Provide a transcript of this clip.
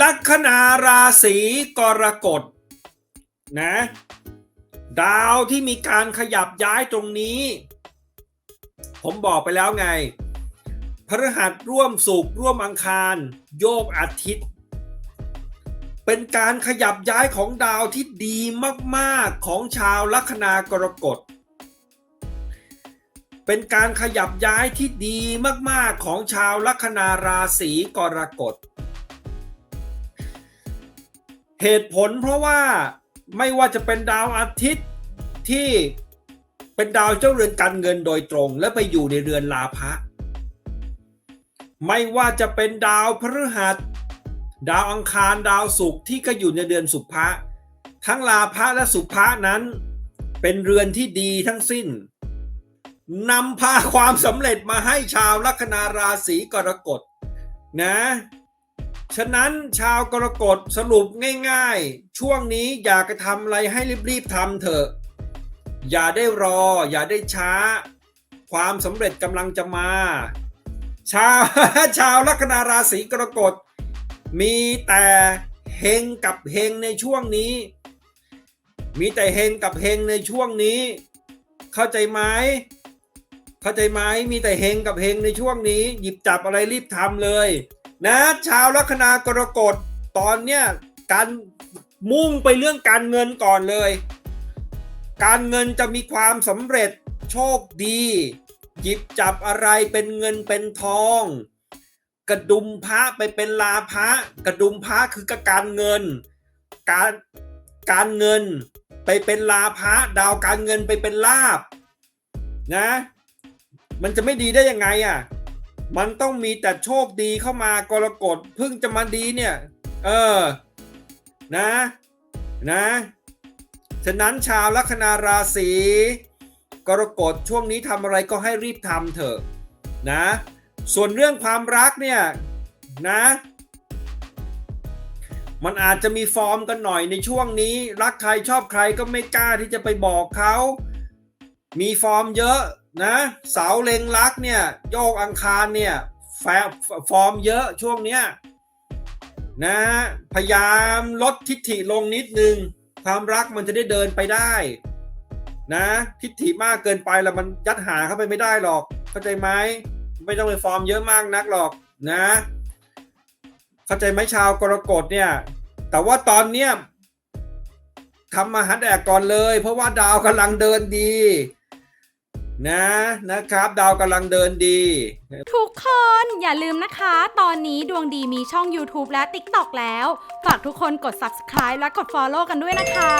ลัคนาราศีกรกฎนะดาวที่มีการขยับย้ายตรงนี้ ผมบอกไปแล้วไง พฤหัสร่วมสุขร่วมอังคาร โยกอาทิตย์ เป็นการขยับย้ายของดาวที่ดีมากๆของชาวลัคนากรกฎ เป็นการขยับย้ายที่ดีมากๆของชาวลัคนาราศีกรกฎ เหตุผลเพราะว่าไม่ว่าจะเป็นดาวอาทิตย์ที่เป็นดาวเจ้าเรือนการเงินโดยตรง และไปอยู่ในเรือนลาภะไม่ว่าจะเป็นดาวพฤหัส ดาวอังคารดาวศุกร์ที่ก็อยู่ในเดือนสุภะทั้งลาภะและสุภะนั้น เป็นเรือนที่ดีทั้งสิ้นนำพาความสำเร็จมาให้ชาวลัคนาราศีกรกฎนะ ฉะนั้นชาวกรกฎสรุปง่ายๆ ช่วงนี้อยากจะทำอะไรให้รีบๆทำเถอะ อย่าได้รอ อย่าได้ช้า ความสำเร็จกำลังจะมา ชาวชาวลัคนาราศีกรกฎมีแต่เฮงกับเฮงในช่วงนี้ มีแต่เฮงกับเฮงในช่วงนี้ เข้าใจไหมเข้าใจไหมมีแต่เฮงกับเฮงในช่วงนี้ หยิบจับอะไรรีบทำเลย นะชาวลัคนากรกฎตอนเนี้ยการมุ่งไปเรื่องการเงินก่อนเลย การเงินจะมีความสำเร็จโชคดี หยิบจับอะไรเป็นเงินเป็นทอง กระดุมพระไปเป็นลาพระกระดุมพระคือการเงิน การการเงินไปเป็นลาพระดาวการเงินไปเป็นลาบนะ มันจะไม่ดีได้ยังไงอะ มันต้องมีแต่โชคดีเข้ามากรกฎเพิ่งจะมาดีเนี่ย เออ นะ นะ ฉะนั้นชาวลัคนาราศีกรกฎช่วงนี้ทำอะไรก็ให้รีบทำเถอะนะ ส่วนเรื่องความรักเนี่ยนะ มันอาจจะมีฟอร์มกันหน่อยในช่วงนี้ รักใครชอบใครก็ไม่กล้าที่จะไปบอกเขา มีฟอร์มเยอะ นะเสาเล็งรักเนี่ยโยกอังคารเนี่ยแฟฟอร์มเยอะช่วงเนี้ยนะพยายามลดทิฐิลงนิดนึง ความรักมันจะได้เดินไปได้นะทิฐิมากเกินไปแล้วมันยัดหาเข้าไปไม่ได้หรอก เข้าใจไหมไม่ต้องไปฟอร์มเยอะมากนักหรอกนะ เข้าใจไหมชาวกรกฎเนี่ย แต่ว่าตอนเนี้ยทำมาหัดแดกก่อนเลย เพราะว่าดาวกำลังเดินดี นะนะครับดาวกำลังเดินดี ทุกคนอย่าลืมนะคะ ตอนนี้ดวงดีมีช่อง YouTube และ TikTok แล้ว ฝากทุกคนกด subscribe และกด follow กันด้วยนะคะ